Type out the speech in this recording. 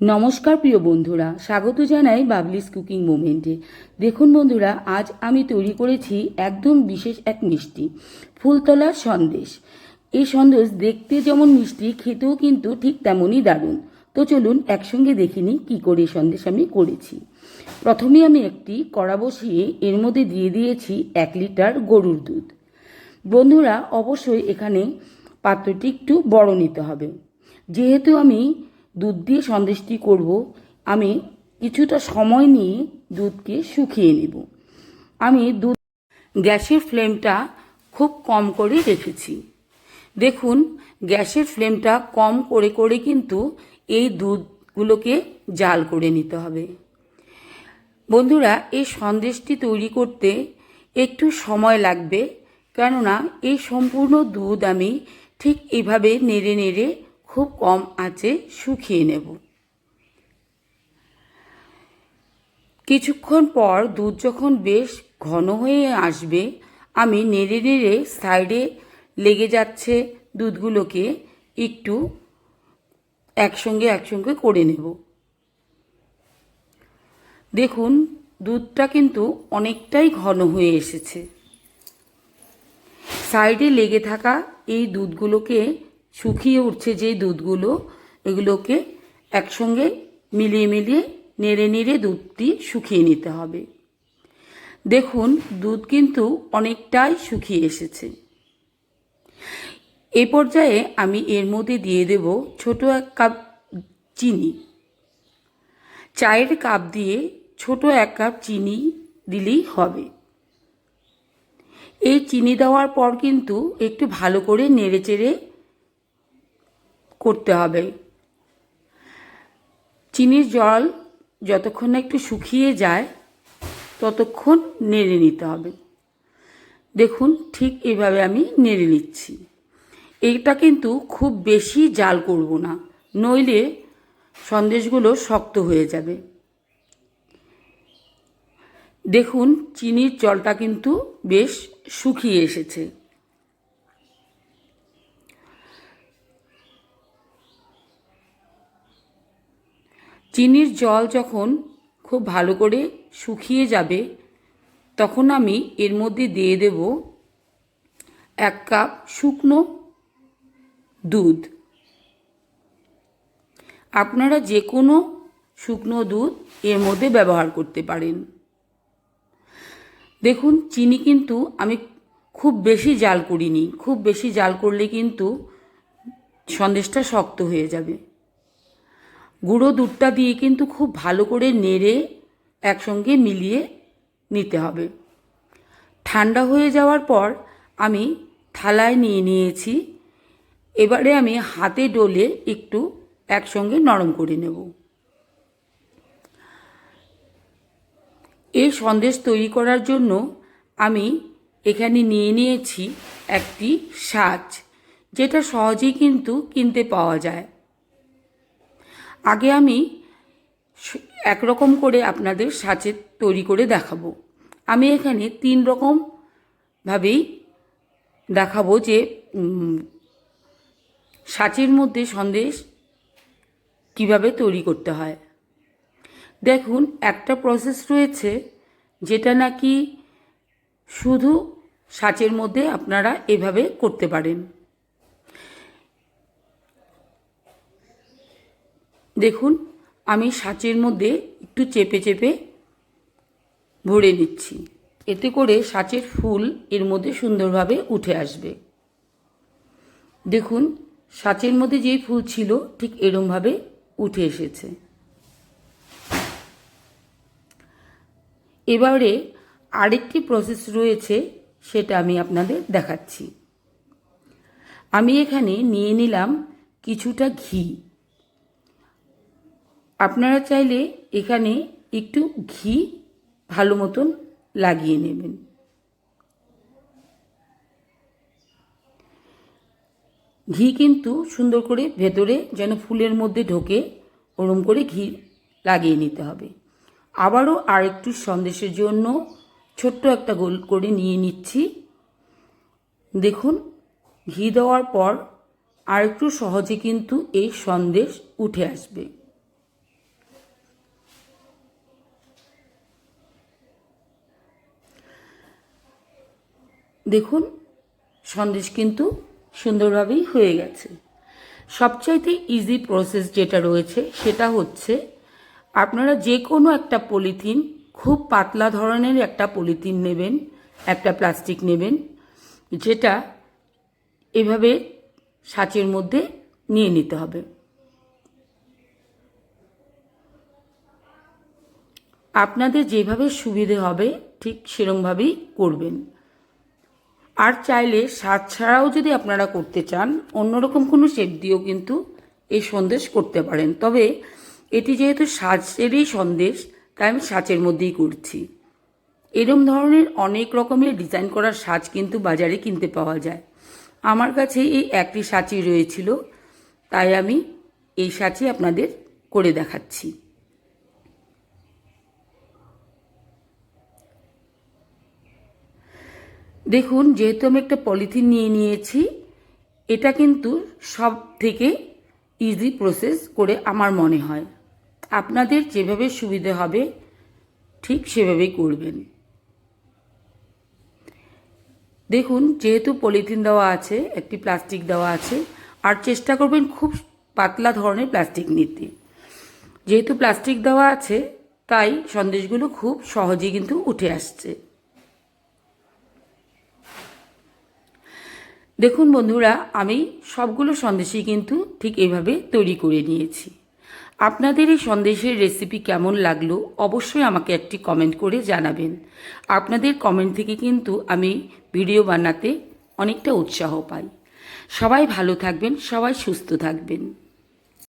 নমস্কার প্রিয় বন্ধুরা, স্বাগত জানাই বাবলিস কুকিং মোমেন্টে। দেখুন বন্ধুরা, আজ আমি তৈরি করেছি একদম বিশেষ এক মিষ্টি, ফুলতলার সন্দেশ। এই সন্দেশ দেখতে যেমন মিষ্টি, খেতেও কিন্তু ঠিক তেমনই দারুণ। তো চলুন একসঙ্গে দেখে নিই কী করে সন্দেশ আমি করেছি। প্রথমে আমি একটি কড়া বসিয়ে এর মধ্যে দিয়ে দিয়েছি এক লিটার গরুর দুধ। বন্ধুরা, অবশ্যই এখানে পাত্রটি একটু বড় নিতে হবে। যেহেতু আমি দুধ দিয়ে সন্দেশটি করব, আমি কিছুটা সময় নিয়ে দুধকে শুকিয়ে নেব। আমি দুধ গ্যাসের ফ্লেমটা খুব কম করে রেখেছি। দেখুন, গ্যাসের ফ্লেমটা কম করে করে কিন্তু এই দুধগুলোকে জাল করে নিতে হবে। বন্ধুরা, এই সন্দেশটি তৈরি করতে একটু সময় লাগবে, কেননা এই সম্পূর্ণ দুধ আমি ঠিক এইভাবে নেড়ে নেড়ে খুব কম আঁচে শুকিয়ে নেব। কিছুক্ষণ পর দুধ যখন বেশ ঘন হয়ে আসবে, আমি নেড়ে নেড়ে সাইডে লেগে যাচ্ছে দুধগুলোকে, একটু একসঙ্গে একসঙ্গে করে নেব। দেখুন, দুধটা কিন্তু অনেকটাই ঘন হয়ে এসেছে। সাইডে লেগে থাকা এই দুধগুলোকে শুকিয়ে উঠছে যে দুধগুলো, এগুলোকে একসঙ্গে মিলিয়ে মিলিয়ে নেড়ে নেড়ে দুধটি শুকিয়ে নিতে হবে। দেখুন, দুধ কিন্তু অনেকটাই শুকিয়ে এসেছে। এ পর্যায়ে আমি এর মধ্যে দিয়ে দেব ছোট এক কাপ চিনি। চায়ের কাপ দিয়ে ছোট এক কাপ চিনি দিলেই হবে। এই চিনি দেওয়ার পর কিন্তু একটু ভালো করে নেড়ে চেড়ে করতে হবে। চিনির জল যতক্ষণ না একটু শুকিয়ে যায়, ততক্ষণ নেড়ে নিতে হবে। দেখুন, ঠিক এভাবে আমি নেড়ে নিচ্ছি। এটা কিন্তু খুব বেশি জাল করব না, নইলে সন্দেশগুলো শক্ত হয়ে যাবে। দেখুন, চিনির জলটা কিন্তু বেশ শুকিয়ে এসেছে। চিনির জল যখন খুব ভালো করে শুকিয়ে যাবে, তখন আমি এর মধ্যে দিয়ে দেব এক কাপ শুকনো দুধ। আপনারা যে কোনো শুকনো দুধ এর মধ্যে ব্যবহার করতে পারেন। দেখুন, চিনি কিন্তু আমি খুব বেশি জাল করিনি। খুব বেশি জাল করলে কিন্তু সন্দেশটা শক্ত হয়ে যাবে। গুঁড়ো দুধটা দিয়ে কিন্তু খুব ভালো করে নেড়ে একসঙ্গে মিলিয়ে নিতে হবে। ঠান্ডা হয়ে যাওয়ার পর আমি থালায় নিয়ে নিয়েছি। এবারে আমি হাতে ডলে একটু একসঙ্গে নরম করে নেব। এই সন্দেশ তৈরি করার জন্য আমি এখানে নিয়ে নিয়েছি একটি সাজ, যেটা সহজেই কিন্তু কিনতে পাওয়া যায়। আগে আমি একরকম করে আপনাদের সাচে তৈরি করে দেখাবো। আমি এখানে তিন রকম ভাবেই দেখাবো যে সাচের মধ্যে সন্দেশ কীভাবে তৈরি করতে হয়। দেখুন, একটা প্রসেস রয়েছে যেটা নাকি শুধু সাচের মধ্যে আপনারা এভাবে করতে পারেন। দেখুন, আমি সাঁচের মধ্যে একটু চেপে চেপে ভরে নিচ্ছি। এতে করে সাঁচের ফুল এর মধ্যে সুন্দরভাবে উঠে আসবে। দেখুন, সাঁচের মধ্যে যেই ফুল ছিল ঠিক এরমভাবে উঠে এসেছে। এবারে আরেকটি প্রসেস রয়েছে, সেটা আমি আপনাদের দেখাচ্ছি। আমি এখানে নিয়ে নিলাম কিছুটা ঘি। আপনারা চাইলে এখানে একটু ঘি ভালো মতন লাগিয়ে নেবেন। ঘি কিন্তু সুন্দর করে ভেতরে যেন ফুলের মধ্যে ঢোকে, ওরম করে ঘি লাগিয়ে নিতে হবে। আবারও আর একটু সন্দেশের জন্য ছোট্ট একটা গোল করে নিয়ে নিচ্ছি। দেখুন, ঘি দেওয়ার পর আর একটু সহজে কিন্তু এই সন্দেশ উঠে আসবে। দেখুন, সন্দেশ কিন্তু সুন্দরভাবেই হয়ে গেছে। সবচাইতে ইজি প্রসেস যেটা রয়েছে, সেটা হচ্ছে আপনারা যে কোনো একটা পলিথিন, খুব পাতলা ধরনের একটা পলিথিন নেবেন, একটা প্লাস্টিক নেবেন, যেটা এভাবে সাঁচের মধ্যে নিয়ে নিতে হবে। আপনাদের যেভাবে সুবিধে হবে, ঠিক সেরমভাবেই করবেন। আর চাইলে স্বাদ ছাড়াও যদি আপনারা করতে চান, অন্যরকম কোনো শেপ দিয়েও কিন্তু এই সন্দেশ করতে পারেন। তবে এটি যেহেতু সাজেরই সন্দেশ, তাই আমি সাঁচের মধ্যেই করছি। এরম ধরনের অনেক রকমের ডিজাইন করার সাজ কিন্তু বাজারে কিনতে পাওয়া যায়। আমার কাছে এই একটি সাঁচি রয়েছিল, তাই আমি এই সাঁচি আপনাদের করে দেখাচ্ছি। দেখুন, যেহেতু আমি একটা পলিথিন নিয়ে নিয়েছি, এটা কিন্তু সব থেকে ইজি প্রসেস করে আমার মনে হয়। আপনাদের যেভাবে সুবিধে হবে, ঠিক সেভাবেই করবেন। দেখুন, যেহেতু পলিথিন দেওয়া আছে, একটি প্লাস্টিক দেওয়া আছে, আর চেষ্টা করবেন খুব পাতলা ধরনের প্লাস্টিক নিতে। যেহেতু প্লাস্টিক দেওয়া আছে, তাই সন্দেশগুলো খুব সহজেই কিন্তু উঠে আসছে। দেখুন বন্ধুরা, আমি সবগুলো সন্দেশই কিন্তু ঠিক এভাবে তৈরি করে নিয়েছি। আপনাদের এই সন্দেশের রেসিপি কেমন লাগল অবশ্যই আমাকে একটি কমেন্ট করে জানাবেন। আপনাদের কমেন্ট থেকে কিন্তু আমি ভিডিও বানাতে অনেকটা উৎসাহ পাই। সবাই ভালো থাকবেন, সবাই সুস্থ থাকবেন।